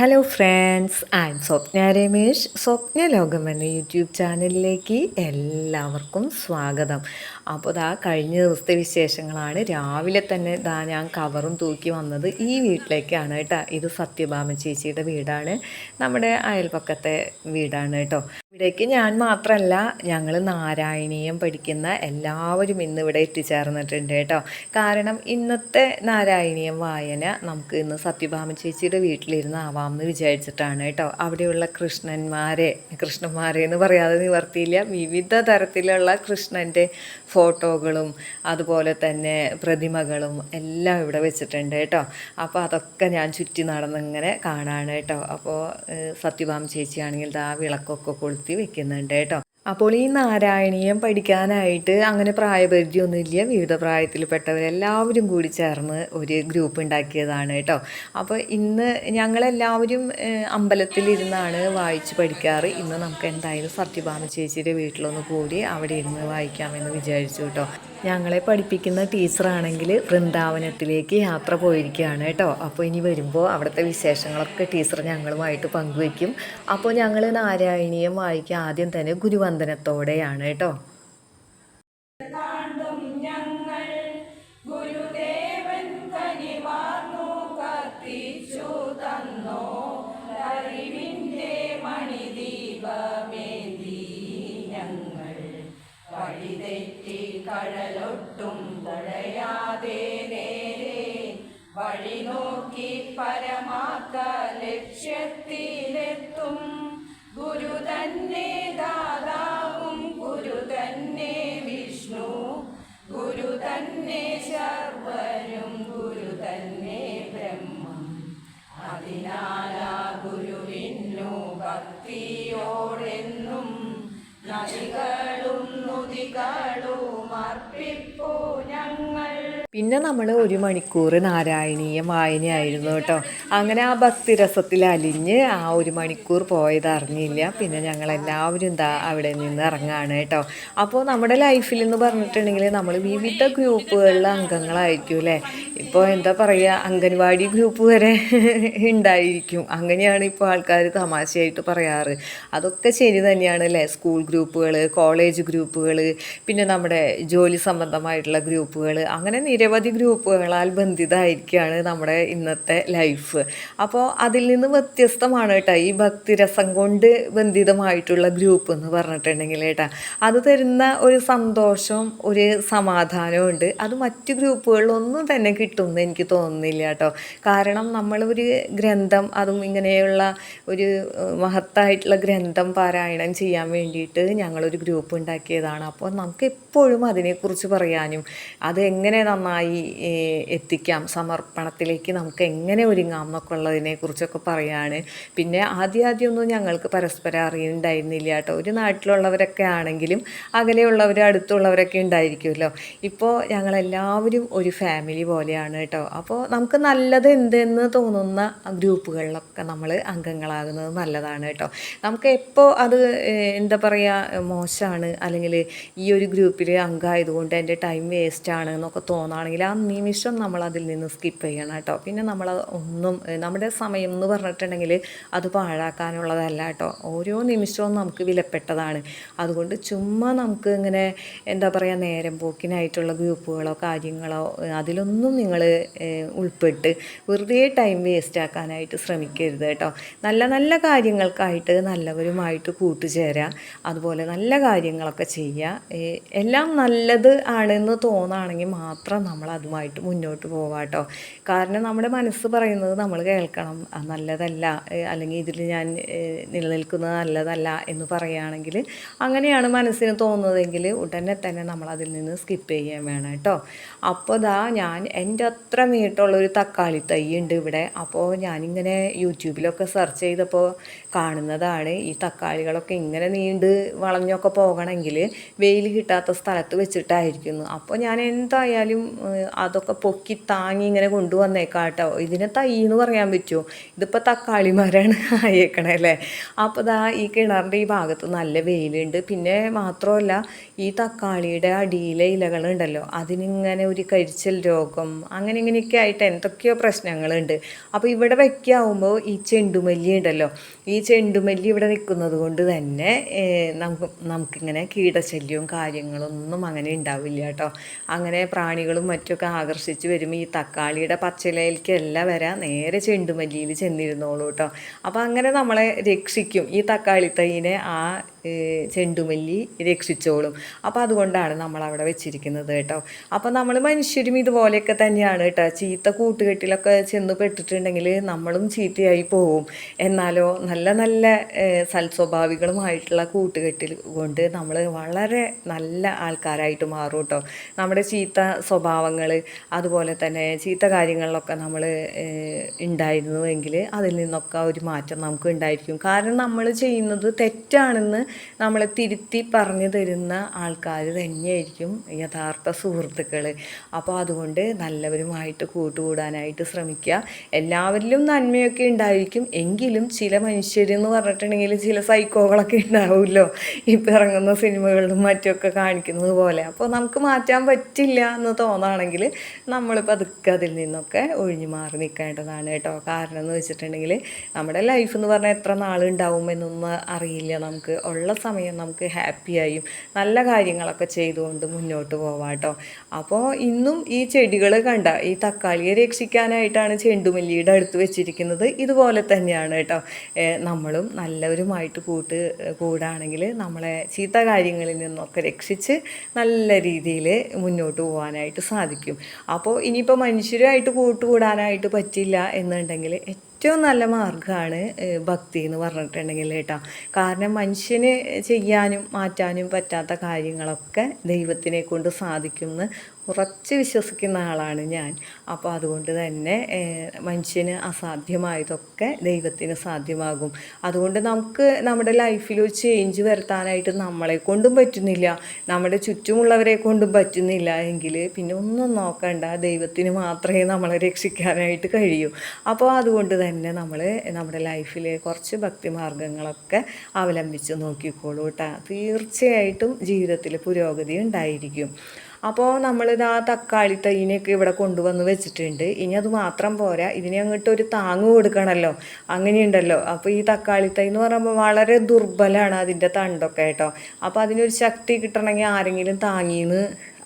Hello friends ആൻ സ്വപ്ന രമേഷ് സ്വപ്ന ലോകം എന്ന യൂട്യൂബ് ചാനലിലേക്ക് എല്ലാവർക്കും സ്വാഗതം. അപ്പോൾ ദാ കഴിഞ്ഞ ദിവസത്തെ വിശേഷങ്ങളാണ്. രാവിലെ തന്നെ ദാ ഞാൻ കവറും തൂക്കി വന്നത് ഈ വീട്ടിലേക്കാണ് കേട്ടോ. ഇത് സത്യഭാമ ചേച്ചിയുടെ വീടാണ്. നമ്മുടെ അയൽപക്കത്തെ വീടാണ് കേട്ടോ. ഇവിടേക്ക് ഞാൻ മാത്രമല്ല ഞങ്ങൾ നാരായണീയം പഠിക്കുന്ന എല്ലാവരും ഇന്ന് ഇവിടെ എത്തിച്ചേർന്നിട്ടുണ്ട് കേട്ടോ. കാരണം ഇന്നത്തെ നാരായണീയം വായന നമുക്ക് ഇന്ന് സത്യഭാമ ചേച്ചിയുടെ വീട്ടിലിരുന്ന് ആവാം എന്ന് വിചാരിച്ചിട്ടാണ് കേട്ടോ. അവിടെയുള്ള കൃഷ്ണന്മാരെ കൃഷ്ണന്മാരെ എന്ന് പറയാതെ നിവർത്തിയില്ല. വിവിധ തരത്തിലുള്ള കൃഷ്ണന്റെ ഫോട്ടോകളും അതുപോലെ തന്നെ പ്രതിമകളും എല്ലാം ഇവിടെ വെച്ചിട്ടുണ്ട് കേട്ടോ. അപ്പോൾ അതൊക്കെ ഞാൻ ചുറ്റി നടന്നിങ്ങനെ കാണാണ് കേട്ടോ. അപ്പോൾ സത്യഭാമ ചേച്ചിയാണെങ്കിൽ ദാ വിളക്കൊക്കെ കൊളുത്തി വെക്കുന്നുണ്ട് കേട്ടോ. അപ്പോൾ ഈ നാരായണീയം പഠിക്കാനായിട്ട് അങ്ങനെ പ്രായപരിധിയൊന്നുമില്ല. വിവിധ പ്രായത്തിൽപ്പെട്ടവരെല്ലാവരും കൂടി ചേർന്ന് ഒരു ഗ്രൂപ്പ് ഉണ്ടാക്കിയതാണ് കേട്ടോ. അപ്പോൾ ഇന്ന് ഞങ്ങളെല്ലാവരും അമ്പലത്തിലിരുന്നാണ് വായിച്ച് പഠിക്കാറ്. ഇന്ന് നമുക്ക് എന്തായാലും സത്യഭാമ ചേച്ചിയുടെ വീട്ടിലൊന്ന് കൂടി അവിടെ ഇരുന്ന് വായിക്കാമെന്ന് വിചാരിച്ചു കേട്ടോ. ഞങ്ങളെ പഠിപ്പിക്കുന്ന ടീച്ചറാണെങ്കിൽ വൃന്ദാവനത്തിലേക്ക് യാത്ര പോയിരിക്കുകയാണ് കേട്ടോ. അപ്പോൾ ഇനി വരുമ്പോൾ അവിടുത്തെ വിശേഷങ്ങളൊക്കെ ടീച്ചർ ഞങ്ങളുമായിട്ട് പങ്കുവയ്ക്കും. അപ്പോൾ ഞങ്ങൾ നാരായണീയം വായിക്കുക ആദ്യം തന്നെ ഗുരുവന്ദനത്തോടെയാണ് കേട്ടോ. വഴിതെറ്റി കടലൊട്ടും തുഴയാതെ നേരെ വഴി നോക്കി പരമാത്ത ലക്ഷ്യത്തിലെത്തും. ഗുരു തന്നെ ദാതാവും ഗുരു തന്നെ വിഷ്ണു ഗുരു തന്നെ ശർവരും ഗുരു തന്നെ ബ്രഹ്മം. അതിനാലാ ഗുരുവിന്നു ഭക്തിയോടെന്നും നദികളും നുതികളും അർപ്പിപ്പോ ഞങ്ങൾ. പിന്നെ നമ്മൾ ഒരു മണിക്കൂർ നാരായണീയം വായനയായിരുന്നു കേട്ടോ. അങ്ങനെ ആ ഭക്തിരസത്തിൽ അലിഞ്ഞ് ആ ഒരു മണിക്കൂർ പോയത് അറിഞ്ഞില്ല. പിന്നെ ഞങ്ങൾ എല്ലാവരും എന്താ അവിടെ നിന്ന് ഇറങ്ങാണ് കേട്ടോ. അപ്പോൾ നമ്മുടെ ലൈഫിൽ എന്ന് പറഞ്ഞിട്ടുണ്ടെങ്കിൽ നമ്മൾ വിവിധ ഗ്രൂപ്പുകളിലെ അംഗങ്ങളായിരിക്കും അല്ലേ? ഇപ്പോൾ എന്താ പറയുക അംഗൻവാടി ഗ്രൂപ്പ് വരെ ഉണ്ടായിരിക്കും. അങ്ങനെയാണ് ഇപ്പോൾ ആൾക്കാർ തമാശയായിട്ട് പറയാറ്. അതൊക്കെ ശരി തന്നെയാണ് അല്ലേ? സ്കൂൾ ഗ്രൂപ്പുകൾ കോളേജ് ഗ്രൂപ്പുകൾ പിന്നെ നമ്മുടെ ജോലി സംബന്ധമായിട്ടുള്ള ഗ്രൂപ്പുകൾ അങ്ങനെ നിരവധി ഗ്രൂപ്പുകളാൽ ബന്ധിതമായിരിക്കുകയാണ് നമ്മുടെ ഇന്നത്തെ ലൈഫ്. അപ്പോൾ അതിൽ നിന്ന് വ്യത്യസ്തമാണ് കേട്ടോ ഈ ഭക്തിരസം കൊണ്ട് ബന്ധിതമായിട്ടുള്ള ഗ്രൂപ്പ് എന്ന് പറഞ്ഞിട്ടുണ്ടെങ്കിൽ കേട്ടോ. അത് തരുന്ന ഒരു സന്തോഷം ഒരു സമാധാനവും ഉണ്ട് അത് മറ്റ് ഗ്രൂപ്പുകളിലൊന്നും തന്നെ കിട്ടുമെന്ന് എനിക്ക് തോന്നുന്നില്ല കേട്ടോ. കാരണം നമ്മളൊരു ഗ്രന്ഥം അതും ഇങ്ങനെയുള്ള ഒരു മഹത്തായിട്ടുള്ള ഗ്രന്ഥം പാരായണം ചെയ്യാൻ വേണ്ടിയിട്ട് ഞങ്ങളൊരു ഗ്രൂപ്പ് ഉണ്ടാക്കിയതാണ്. അപ്പോൾ നമുക്ക് എപ്പോഴും അതിനെക്കുറിച്ച് പറയാനും അത് എങ്ങനെ നന്നായി ഏഹ്, എത്തിക്കാം. സമർപ്പണത്തിലേക്ക് നമുക്ക് എങ്ങനെ ഒരുങ്ങാം എന്നൊക്കെ ഉള്ളതിനെക്കുറിച്ചൊക്കെ പറയാണ്. പിന്നെ ആദ്യം ആദ്യമൊന്നും ഞങ്ങൾക്ക് പരസ്പരം അറിയുന്നുണ്ടായിരുന്നില്ല കേട്ടോ. ഒരു നാട്ടിലുള്ളവരൊക്കെ ആണെങ്കിലും അകലെയുള്ളവർ അടുത്തുള്ളവരൊക്കെ ഉണ്ടായിരിക്കുമല്ലോ. ഇപ്പോൾ ഞങ്ങളെല്ലാവരും ഒരു ഫാമിലി പോലെയാണ് കേട്ടോ. അപ്പോൾ നമുക്ക് നല്ലത് എന്തെന്ന് തോന്നുന്ന ഗ്രൂപ്പുകളിലൊക്കെ നമ്മൾ അംഗങ്ങളാകുന്നത് നല്ലതാണ് കേട്ടോ. നമുക്ക് എപ്പോൾ അത് എന്താ പറയുക മോശമാണ് അല്ലെങ്കിൽ ഈ ഒരു ഗ്രൂപ്പിൽ അംഗമായതുകൊണ്ട് എന്റെ ടൈം വേസ്റ്റ് ആണ് എന്നൊക്കെ തോന്നുകയാണെങ്കിൽ ആ നിമിഷം നമ്മൾ അതിൽ നിന്ന് സ്കിപ്പ് ചെയ്യണം കേട്ടോ. പിന്നെ നമ്മൾ ഒന്നും നമ്മുടെ സമയം എന്ന് പറഞ്ഞിട്ടുണ്ടെങ്കിൽ അത് പാഴാക്കാനുള്ളതല്ല കേട്ടോ. ഓരോ നിമിഷവും നമുക്ക് വിലപ്പെട്ടതാണ്. അതുകൊണ്ട് ചുമ്മാ നമുക്ക് ഇങ്ങനെ എന്താ പറയുക നേരം പോക്കിനായിട്ടുള്ള ഗ്രൂപ്പുകളോ കാര്യങ്ങളോ അതിലൊന്നും നിങ്ങൾ ഉൾപ്പെട്ട് വെറുതെ ടൈം വേസ്റ്റ് ആക്കാനായിട്ട് ശ്രമിക്കരുത് കേട്ടോ. നല്ല നല്ല കാര്യങ്ങൾക്കായിട്ട് നല്ലവരുമായിട്ട് കൂട്ടുചേരാം. അതുപോലെ നല്ല കാര്യങ്ങളൊക്കെ ചെയ്യുക എല്ലാം നല്ലത് ആണെന്ന് തോന്നുകയാണെങ്കിൽ മാത്രം നമ്മൾ അതുമായിട്ട് മുന്നോട്ട് പോകാട്ടോ കേട്ടോ കാരണം നമ്മുടെ മനസ്സ് പറയുന്നത് നമ്മൾ കേൾക്കണം. നല്ലതല്ല അല്ലെങ്കിൽ ഇതിൽ ഞാൻ നിലനിൽക്കുന്നത് നല്ലതല്ല എന്ന് പറയുകയാണെങ്കിൽ അങ്ങനെയാണ് മനസ്സിന് തോന്നുന്നതെങ്കിൽ ഉടനെ തന്നെ നമ്മൾ അതിൽ നിന്ന് സ്കിപ്പ് ചെയ്യാൻ വേണം കേട്ടോ അപ്പോൾ ദാ ഞാൻ എന്റെ അത്ര മീട്ടുള്ളൊരു തക്കാളി തൈ ഉണ്ട് ഇവിടെ. അപ്പോൾ ഞാനിങ്ങനെ യൂട്യൂബിലൊക്കെ സെർച്ച് ചെയ്തപ്പോൾ കാണുന്നതാണ് ഈ തക്കാളികളൊക്കെ ഇങ്ങനെ നീണ്ട് വളഞ്ഞൊക്കെ പോകണമെങ്കിൽ വെയിൽ കിട്ടാത്ത സ്ഥലത്ത് വെച്ചിട്ടായിരിക്കുന്നു. അപ്പോൾ ഞാൻ എന്തായാലും അതൊക്കെ പൊക്കി താങ്ങി ഇങ്ങനെ കൊണ്ടുവന്നേക്കാട്ടോ. ഇതിനെ തൈ എന്ന് പറയാൻ പറ്റുമോ ഇതിപ്പോൾ തക്കാളി മരമാണ് ആയേക്കണേ അല്ലേ? അപ്പോൾ ദാ ഈ കിണറിന്റെ ഈ ഭാഗത്ത് നല്ല വെയിലുണ്ട്. പിന്നെ മാത്രമല്ല ഈ തക്കാളിയുടെ അടിയിലെ ഇലകളുണ്ടല്ലോ അതിനിങ്ങനെ ഒരു കരിച്ചൽ രോഗം അങ്ങനെ ഇങ്ങനെയൊക്കെ ആയിട്ട് എന്തൊക്കെയോ പ്രശ്നങ്ങളുണ്ട്. അപ്പോൾ ഇവിടെ വെക്കാവുമ്പോൾ ഈ ചെണ്ടുമല്ലി ഉണ്ടല്ലോ ഈ ചെണ്ടുമല്ലി ഇവിടെ നിൽക്കുന്നത് കൊണ്ട് തന്നെ നമുക്ക് നമുക്കിങ്ങനെ കീടശല്യവും കാര്യങ്ങളൊന്നും അങ്ങനെ ഉണ്ടാവില്ല കേട്ടോ. അങ്ങനെ പ്രാണികളും മറ്റൊക്കെ ആകർഷിച്ച് വരുമ്പോൾ ഈ തക്കാളിയുടെ പച്ചിലയിലേക്കല്ല വരാം നേരെ ചെണ്ടുമല്ലിയിൽ ചെന്നിരുന്നോളൂ കേട്ടോ. അപ്പോൾ അങ്ങനെ നമ്മളെ രക്ഷിക്കും ഈ തക്കാളി തൈനെ ആ ചെണ്ടുമല്ലി രക്ഷിച്ചോളും. അപ്പോൾ അതുകൊണ്ടാണ് നമ്മൾ അവിടെ വെച്ചിരിക്കുന്നത് കേട്ടോ. അപ്പോൾ നമ്മൾ മനുഷ്യരും ഇതുപോലെയൊക്കെ തന്നെയാണ് കേട്ടോ. ചീത്ത കൂട്ടുകെട്ടിലൊക്കെ ചെന്ന് പെട്ടിട്ടുണ്ടെങ്കിൽ നമ്മളും ചീത്തയായി പോവും. എന്നാലോ നല്ല നല്ല സൽസ്വഭാവികളുമായിട്ടുള്ള കൂട്ടുകെട്ടിൽ കൊണ്ട് നമ്മൾ വളരെ നല്ല ആൾക്കാരായിട്ട് മാറും കേട്ടോ. നമ്മുടെ ചീത്ത സ്വഭാവങ്ങൾ അതുപോലെ തന്നെ ചീത്ത കാര്യങ്ങളിലൊക്കെ നമ്മൾ ഉണ്ടായിരുന്നുവെങ്കിൽ അതിൽ നിന്നൊക്കെ ഒരു മാറ്റം നമുക്ക് ഉണ്ടായിരിക്കും. കാരണം നമ്മൾ ചെയ്യുന്നത് തെറ്റാണെന്ന് നമ്മളെ തിരുത്തി പറഞ്ഞു തരുന്ന ആൾക്കാർ തന്നെയായിരിക്കും യഥാർത്ഥ സുഹൃത്തുക്കൾ. അപ്പോൾ അതുകൊണ്ട് നല്ലവരുമായിട്ട് കൂട്ടുകൂടാനായിട്ട് ശ്രമിക്കുക. എല്ലാവരിലും നന്മയൊക്കെ ഉണ്ടായിരിക്കും. എങ്കിലും ചില മനുഷ്യരെന്ന് പറഞ്ഞിട്ടുണ്ടെങ്കിൽ ചില സൈക്കോകളൊക്കെ ഉണ്ടാവുമല്ലോ. ഇപ്പം ഇറങ്ങുന്ന സിനിമകളിലും മറ്റുമൊക്കെ കാണിക്കുന്നത് പോലെ. അപ്പോൾ നമുക്ക് മാറ്റാൻ പറ്റില്ല എന്ന് തോന്നുകയാണെങ്കിൽ നമ്മൾ പതുക്കെ അതിൽ നിന്നൊക്കെ ഒഴിഞ്ഞു മാറി നിൽക്കേണ്ടതാണ് കേട്ടോ. കാരണം എന്ന് വെച്ചിട്ടുണ്ടെങ്കിൽ നമ്മുടെ ലൈഫ് എന്ന് പറഞ്ഞാൽ എത്ര നാളുണ്ടാവും എന്നൊന്നും അറിയില്ല നമുക്ക്. ഉള്ള സമയം നമുക്ക് ഹാപ്പിയായും നല്ല കാര്യങ്ങളൊക്കെ ചെയ്തുകൊണ്ട് മുന്നോട്ട് പോവാം കേട്ടോ. അപ്പോൾ ഇന്നും ഈ ചെടികൾ കണ്ട ഈ തക്കാളിയെ രക്ഷിക്കാനായിട്ടാണ് ചെണ്ടുമല്ലിയുടെ അടുത്ത് വെച്ചിരിക്കുന്നത്. ഇതുപോലെ തന്നെയാണ് കേട്ടോ. നമ്മളും നല്ലവരുമായിട്ട് കൂട്ട് കൂടാണെങ്കിൽ നമ്മളെ ചീത്ത കാര്യങ്ങളിൽ നിന്നൊക്കെ രക്ഷിച്ച് നല്ല രീതിയിൽ മുന്നോട്ട് പോകാനായിട്ട് സാധിക്കും. അപ്പോൾ ഇനിയിപ്പോൾ മനുഷ്യരുമായിട്ട് കൂട്ടുകൂടാനായിട്ട് പറ്റില്ല എന്നുണ്ടെങ്കിൽ ഏറ്റവും നല്ല മാർഗമാണ് ഭക്തി എന്ന് പറഞ്ഞിട്ടുണ്ടെങ്കിൽ കേട്ടോ. കാരണം മനുഷ്യന് ചെയ്യാനും മാറ്റാനും പറ്റാത്ത കാര്യങ്ങളൊക്കെ ദൈവത്തിനെ കൊണ്ട് സാധിക്കുമെന്ന് ഉറച്ച് വിശ്വസിക്കുന്ന ആളാണ് ഞാൻ. അപ്പോൾ അതുകൊണ്ട് തന്നെ മനുഷ്യന് അസാധ്യമായതൊക്കെ ദൈവത്തിന് സാധ്യമാകും. അതുകൊണ്ട് നമുക്ക് നമ്മുടെ ലൈഫിൽ ഒരു ചേഞ്ച് വരുത്താനായിട്ട് നമ്മളെ കൊണ്ടും പറ്റുന്നില്ല. നമ്മുടെ ചുറ്റുമുള്ളവരെ കൊണ്ടും പറ്റുന്നില്ല എങ്കിൽ പിന്നെ ഒന്നും നോക്കണ്ട. ദൈവത്തിന് മാത്രമേ നമ്മളെ രക്ഷിക്കാനായിട്ട് കഴിയൂ. അപ്പോൾ അതുകൊണ്ട് തന്നെ നമ്മൾ നമ്മുടെ ലൈഫിൽ കുറച്ച് ഭക്തിമാർഗങ്ങളൊക്കെ അവലംബിച്ച് നോക്കിക്കോളൂ കേട്ടോ തീർച്ചയായിട്ടും ജീവിതത്തിൽ പുരോഗതി ഉണ്ടായിരിക്കും. അപ്പോൾ നമ്മളിത് ആ തക്കാളി തൈനെയൊക്കെ ഇവിടെ കൊണ്ടുവന്ന് വെച്ചിട്ടുണ്ട്. ഇനി അത് മാത്രം പോരാ. ഇതിനെ അങ്ങോട്ട് ഒരു താങ്ങ് കൊടുക്കണമല്ലോ അങ്ങനെയുണ്ടല്ലോ. അപ്പോൾ ഈ തക്കാളി തൈ എന്ന് പറയുമ്പോൾ വളരെ ദുർബലമാണ് അതിന്റെ തണ്ടൊക്കെ കേട്ടോ. അപ്പോൾ അതിനൊരു ശക്തി കിട്ടണമെങ്കിൽ ആരെങ്കിലും താങ്ങിന്ന്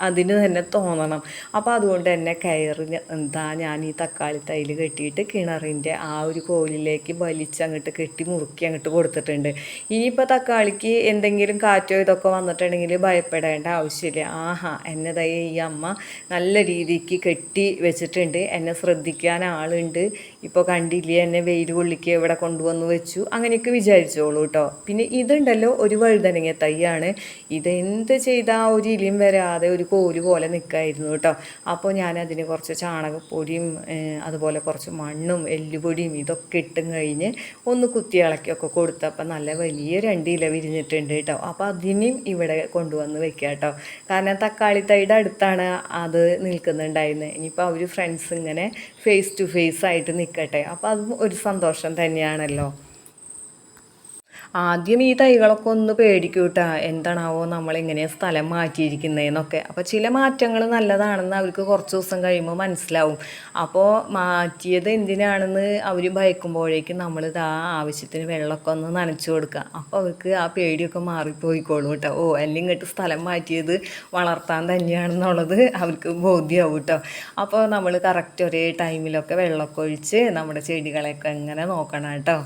അതിന് തന്നെ തോന്നണം. അപ്പോൾ അതുകൊണ്ട് തന്നെ കയറി എന്താ ഞാൻ ഈ തക്കാളി തൈൽ കെട്ടിയിട്ട് കിണറിന്റെ ആ ഒരു കോലിലേക്ക് വലിച്ചങ്ങോട്ട് കെട്ടി മുറുക്കി അങ്ങോട്ട് കൊടുത്തിട്ടുണ്ട്. ഇനിയിപ്പോൾ തക്കാളിക്ക് എന്തെങ്കിലും കാറ്റോ ഇതൊക്കെ വന്നിട്ടുണ്ടെങ്കിൽ ഭയപ്പെടേണ്ട ആവശ്യമില്ല. ആഹാ എന്നെ ദയ ഈ അമ്മ നല്ല രീതിക്ക് കെട്ടി വെച്ചിട്ടുണ്ട്. എന്നെ ശ്രദ്ധിക്കാൻ ആളുണ്ട്. ഇപ്പോൾ കണ്ടില്ലേ എന്നെ വെയിൽ കൊള്ളിക്ക് ഇവിടെ കൊണ്ടുവന്ന് വെച്ചു? അങ്ങനെയൊക്കെ വിചാരിച്ചോളൂ കേട്ടോ പിന്നെ ഇതുണ്ടല്ലോ ഒരു വഴുതനങ്ങ തൈയാണ്. ഇതെന്ത് ചെയ്താൽ ഒരു ഇലിയും വരാതെ ഒരു കോൽ പോലെ നിൽക്കായിരുന്നു കേട്ടോ അപ്പോൾ ഞാൻ അതിന് കുറച്ച് ചാണകപ്പൊടിയും അതുപോലെ കുറച്ച് മണ്ണും എല്ലുപൊടിയും ഇതൊക്കെ ഇട്ടും കഴിഞ്ഞ് ഒന്ന് കുത്തി ഇളക്കിയൊക്കെ കൊടുത്തപ്പോൾ നല്ല വലിയ രണ്ട് ഇല വിരിഞ്ഞിട്ടുണ്ട് കേട്ടോ അപ്പോൾ അതിനെയും ഇവിടെ കൊണ്ടുവന്ന് വെക്കുക കേട്ടോ കാരണം തക്കാളി തൈയുടെ അടുത്താണ് അത് നിൽക്കുന്നുണ്ടായിരുന്നത് ഇനിയിപ്പോൾ അവർ ഫ്രണ്ട്സ് ഇങ്ങനെ ഫേസ് ടു ഫേസ് ആയിട്ട് നിൽക്കട്ടെ. അപ്പോൾ അതും ഒരു സന്തോഷം തന്നെയാണല്ലോ. ആദ്യം ഈ തൈകളൊക്കെ ഒന്ന് പേടിക്കും കേട്ടോ എന്താണാവോ നമ്മളിങ്ങനെ സ്ഥലം മാറ്റിയിരിക്കുന്നതെന്നൊക്കെ അപ്പോൾ ചില മാറ്റങ്ങൾ നല്ലതാണെന്ന് അവർക്ക് കുറച്ച് ദിവസം കഴിയുമ്പോൾ മനസ്സിലാവും. അപ്പോൾ മാറ്റിയത് എന്തിനാണെന്ന് അവർ ഭയക്കുമ്പോഴേക്കും നമ്മളിത് ആ ആവശ്യത്തിന് വെള്ളമൊക്കെ ഒന്ന് നനച്ചു കൊടുക്കുക അപ്പോൾ അവർക്ക് ആ പേടിയൊക്കെ മാറിപ്പോയിക്കോളും കേട്ടോ. ഓ അല്ലെങ്കിൽ ഇങ്ങോട്ട് സ്ഥലം മാറ്റിയത് വളർത്താൻ തന്നെയാണെന്നുള്ളത് അവർക്ക് ബോധ്യമാവും കേട്ടോ. അപ്പോൾ നമ്മൾ കറക്റ്റ് ഒരേ ടൈമിലൊക്കെ വെള്ളമൊക്കെ ഒഴിച്ച് നമ്മുടെ ചെടികളെയൊക്കെ ഇങ്ങനെ നോക്കണം കേട്ടോ.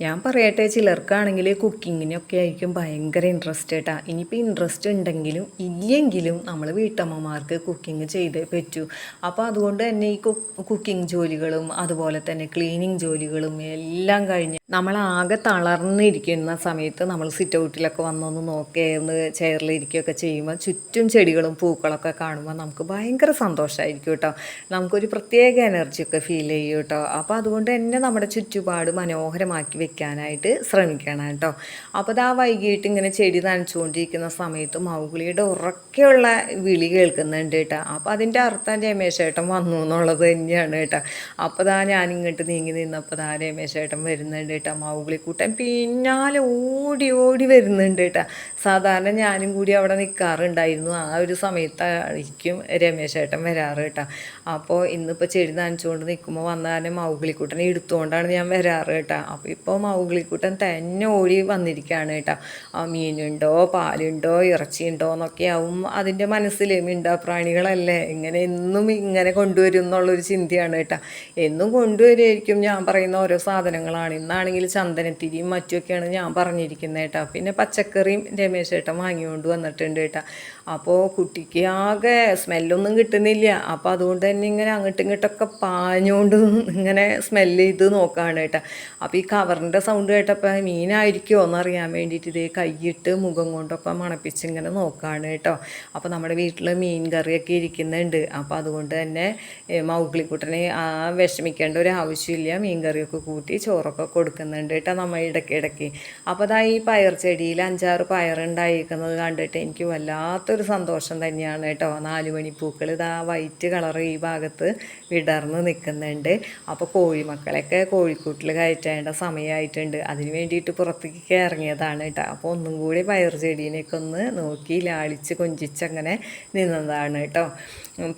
ഞാൻ പറയട്ടെ ചിലർക്കാണെങ്കിൽ കുക്കിങ്ങിനൊക്കെ ആയിരിക്കും ഭയങ്കര ഇൻട്രസ്റ്റ് കേട്ടാ ഇനിയിപ്പോൾ ഇൻട്രസ്റ്റ് ഉണ്ടെങ്കിലും ഇല്ലെങ്കിലും നമ്മൾ വീട്ടമ്മമാർക്ക് കുക്കിംഗ് ചെയ്തേ പറ്റൂ. അപ്പോൾ അതുകൊണ്ട് തന്നെ ഈ കുക്കിംഗ് ജോലികളും അതുപോലെ തന്നെ ക്ലീനിങ് ജോലികളും എല്ലാം കഴിഞ്ഞ് നമ്മളാകെ തളർന്നിരിക്കുന്ന സമയത്ത് നമ്മൾ സിറ്റ് ഔട്ടിലൊക്കെ വന്നൊന്ന് നോക്കിയൊന്ന് ചെയറിലിരിക്കുകയൊക്കെ ചെയ്യുമ്പോൾ ചുറ്റും ചെടികളും പൂക്കളൊക്കെ കാണുമ്പോൾ നമുക്ക് ഭയങ്കര സന്തോഷമായിരിക്കും കേട്ടോ. നമുക്കൊരു പ്രത്യേക എനർജിയൊക്കെ ഫീൽ ചെയ്യും കേട്ടോ. അപ്പോൾ അതുകൊണ്ട് തന്നെ നമ്മുടെ ചുറ്റുപാട് മനോഹരമാക്കി വെക്കാനായിട്ട് ശ്രമിക്കണം കേട്ടോ. അപ്പോൾ അത് ആ വൈകിട്ട് ഇങ്ങനെ ചെടി നനച്ചുകൊണ്ടിരിക്കുന്ന സമയത്ത് മൗഗുളിയുടെ ഉറക്കെയുള്ള വിളി കേൾക്കുന്നുണ്ട് കേട്ടോ. അപ്പോൾ അതിന്റെ അർത്ഥം രമേശേട്ടൻ വന്നു എന്നുള്ളത് തന്നെയാണ് കേട്ടോ. അപ്പോൾ ദാ ഞാൻ ഇങ്ങോട്ട് നീങ്ങി നിന്നപ്പോൾ ദാ രമേശേട്ടൻ വരുന്നുണ്ട് കേട്ടോ മാവുകളിക്കൂട്ടൻ പിന്നാലെ ഓടി ഓടി വരുന്നുണ്ട് കേട്ടോ. സാധാരണ ഞാനും കൂടി അവിടെ നിൽക്കാറുണ്ടായിരുന്നു ആ ഒരു സമയത്തായിരിക്കും രമേശേട്ടൻ വരാറ് കേട്ടോ. അപ്പോൾ ഇന്നിപ്പോൾ ചെടി നനച്ചുകൊണ്ട് നിൽക്കുമ്പോൾ വന്നാലും മൗഗിളിക്കൂട്ടനെ എടുത്തുകൊണ്ടാണ് ഞാൻ വരാറ് കേട്ടോ. അപ്പോൾ ഇപ്പോൾ മൗഗിളിക്കൂട്ടൻ തന്നെ ഓടി വന്നിരിക്കുകയാണ് കേട്ടോ. ആ മീനുണ്ടോ പാലുണ്ടോ ഇറച്ചിയുണ്ടോ എന്നൊക്കെ ആവും അതിന്റെ മനസ്സിൽ മിണ്ടാപ്രാണികളല്ലേ ഇങ്ങനെ എന്നും ഇങ്ങനെ കൊണ്ടുവരും എന്നുള്ളൊരു ചിന്തയാണ് കേട്ടോ. എന്നും കൊണ്ടുവരുമായിരിക്കും ഞാൻ പറയുന്ന ഓരോ സാധനങ്ങളാണ്. ഇന്നാണെങ്കിൽ ചന്ദനത്തിരിയും മറ്റുമൊക്കെയാണ് ഞാൻ പറഞ്ഞിരിക്കുന്നത് കേട്ടോ. പിന്നെ പച്ചക്കറിയും രമേശ് ഏട്ടൻ വാങ്ങിക്കൊണ്ട് വന്നിട്ടുണ്ട് കേട്ടോ അപ്പോൾ കുട്ടിക്ക് ആകെ സ്മെല്ലൊന്നും കിട്ടുന്നില്ല. അപ്പോൾ അതുകൊണ്ട് തന്നെ ഇങ്ങനെ അങ്ങോട്ടും ഇങ്ങോട്ടൊക്കെ പാഞ്ഞുകൊണ്ട് ഇങ്ങനെ സ്മെല്ല് ചെയ്ത് നോക്കുകയാണ് കേട്ടോ. അപ്പോൾ ഈ കവറിന്റെ സൗണ്ട് കേട്ടപ്പോൾ മീനായിരിക്കുമോ എന്നറിയാൻ വേണ്ടിയിട്ട് ഇതേ കൈയിട്ട് മുഖം കൊണ്ടൊക്കെ മണപ്പിച്ച് ഇങ്ങനെ നോക്കുകയാണ് കേട്ടോ. അപ്പോൾ നമ്മുടെ വീട്ടിൽ മീൻ കറിയൊക്കെ ഇരിക്കുന്നുണ്ട്. അപ്പോൾ അതുകൊണ്ട് തന്നെ മൗഗ്ലിക്കുട്ടനെ ആ വിഷമിക്കേണ്ട ഒരു ആവശ്യമില്ല. മീൻ കറിയൊക്കെ കൂട്ടി ചോറൊക്കെ കൊടുക്കുന്നുണ്ട് കേട്ടോ നമ്മൾ ഇടയ്ക്ക് ഇടയ്ക്ക് അപ്പോൾ അതാ ഈ പയർ ചെടിയിൽ അഞ്ചാറ് പയർ ഉണ്ടായിരിക്കുന്നത് കണ്ടിട്ട് എനിക്ക് വല്ലാത്തൊരു സന്തോഷം തന്നെയാണ് കേട്ടോ. നാല് മണിപ്പൂക്കൾ ഇതാ വൈറ്റ് കളർ ഈ ഭാഗത്ത് വിടർന്ന് നിൽക്കുന്നുണ്ട് അപ്പോൾ കോഴിമക്കളെയൊക്കെ കോഴിക്കൂട്ടിൽ കയറ്റേണ്ട സമയമായിട്ടുണ്ട് അതിന് വേണ്ടിയിട്ട് പുറത്തേക്ക് ഇറങ്ങിയതാണ് കേട്ടോ. അപ്പോൾ ഒന്നും കൂടി പയർ ചെടീനെയൊക്കെ ഒന്ന് നോക്കി ലാളിച്ച് കൊഞ്ചിച്ചങ്ങനെ നിന്നതാണ് കേട്ടോ.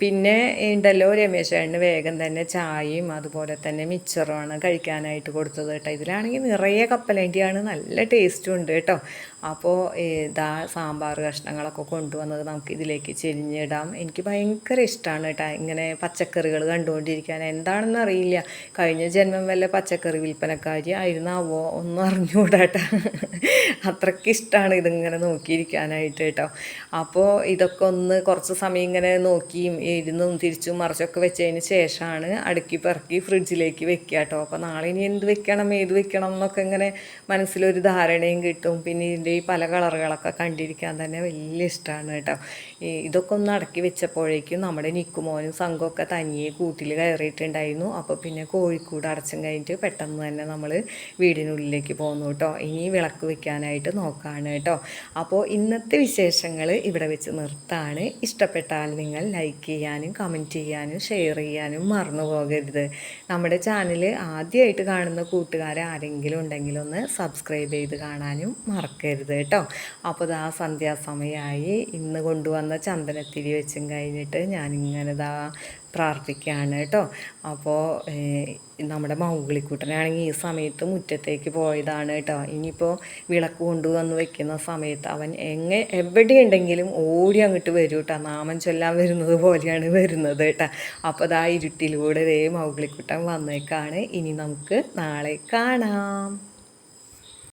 പിന്നെ ഉണ്ടല്ലോ രമേശേണ് വേഗം തന്നെ ചായയും അതുപോലെ തന്നെ മിച്ചറുമാണ് കഴിക്കാനായിട്ട് കൊടുത്തത് കേട്ടോ. ഇതിലാണെങ്കിൽ നിറയെ കപ്പലണ്ടിയാണ് നല്ല ടേസ്റ്റും ഉണ്ട് കേട്ടോ. അപ്പോൾ ഇതാ സാമ്പാർ കഷ്ണങ്ങളൊക്കെ കൊണ്ടുവന്നത് നമുക്ക് ഇതിലേക്ക് ചെരിഞ്ഞിടാം. എനിക്ക് ഭയങ്കര ഇഷ്ടമാണ് കേട്ടോ ഇങ്ങനെ പച്ചക്കറികൾ കണ്ടുകൊണ്ടിരിക്കാൻ. എന്താണെന്ന് അറിയില്ല. കഴിഞ്ഞ ജന്മം വല്ല പച്ചക്കറി വിൽപ്പനക്കാരി ആയിരുന്നാവോ ഒന്നും അറിഞ്ഞുകൂടാട്ടോ അത്രയ്ക്ക് ഇഷ്ടമാണ് ഇതിങ്ങനെ നോക്കിയിരിക്കാനായിട്ട് കേട്ടോ. അപ്പോൾ ഇതൊക്കെ ഒന്ന് കുറച്ച് സമയം ഇങ്ങനെ നോക്കിയും ഇരുന്നും തിരിച്ചും മറിച്ചൊക്കെ വെച്ചതിന് ശേഷമാണ് അടുക്കി പെറുക്കി ഫ്രിഡ്ജിലേക്ക് വെക്കുക കേട്ടോ. അപ്പോൾ നാളെ ഇനി എന്ത് വെക്കണം ഏത് വെക്കണം എന്നൊക്കെ ഇങ്ങനെ മനസ്സിലൊരു ധാരണയും കിട്ടും. പിന്നെ ഇതിന്റെ ഈ പല കളറുകളൊക്കെ കണ്ടിരിക്കാൻ തന്നെ വലിയ ഇഷ്ടമാണ് കേട്ടോ. ഇതൊക്കെ ഒന്ന് അടക്കി വെച്ചപ്പോഴേക്കും നമ്മുടെ നിക്കുമോനും സംഘമൊക്കെ തനിയെ കൂട്ടിൽ കയറിയിട്ടുണ്ടായിരുന്നു. അപ്പോൾ പിന്നെ കോഴിക്കൂട് അടച്ചും കഴിഞ്ഞിട്ട് പെട്ടെന്ന് തന്നെ നമ്മൾ വീടിനുള്ളിലേക്ക് പോന്നു കേട്ടോ. ഇനി വിളക്ക് വെക്കാനായിട്ട് നോക്കുകയാണ് കേട്ടോ. അപ്പോൾ ഇന്നത്തെ വിശേഷങ്ങൾ ഇവിടെ വെച്ച് നിർത്താണ്. ഇഷ്ടപ്പെട്ടാൽ നിങ്ങൾ ലൈക്ക് ചെയ്യാനും കമന്റ് ചെയ്യാനും ഷെയർ ചെയ്യാനും മറന്നു പോകരുത്. നമ്മുടെ ചാനൽ ആദ്യമായിട്ട് കാണുന്ന കൂട്ടുകാർ ആരെങ്കിലും ഉണ്ടെങ്കിൽ ഒന്ന് സബ്സ്ക്രൈബ് ചെയ്ത് കാണാനും മറക്കരുത് കേട്ടോ. അപ്പോൾ ദാ സന്ധ്യാസമയമായി ഇന്ന് കൊണ്ടുവന്ന ചന്ദനത്തിരി വെച്ചും കഴിഞ്ഞിട്ട് ഞാനിങ്ങനെ ഇതാ പ്രാർത്ഥിക്കുകയാണ് കേട്ടോ. അപ്പോൾ നമ്മുടെ മൗഗിളിക്കുട്ടനാണെങ്കിൽ ഈ സമയത്ത് മുറ്റത്തേക്ക് പോയതാണ് കേട്ടോ. ഇനിയിപ്പോൾ വിളക്ക് കൊണ്ടുവന്ന് വെക്കുന്ന സമയത്ത് അവൻ എങ്ങനെ എവിടെയുണ്ടെങ്കിലും ഓടി അങ്ങോട്ട് വരും കേട്ടോ. നാമം ചൊല്ലാൻ വരുന്നത് പോലെയാണ് വരുന്നത് കേട്ടോ. അപ്പോൾ അതാ ഇരുട്ടിലൂടെ ഇതേ മൗഗ്ലിക്കുട്ടൻ വന്നേക്കാണ്. ഇനി നമുക്ക് നാളെ കാണാം.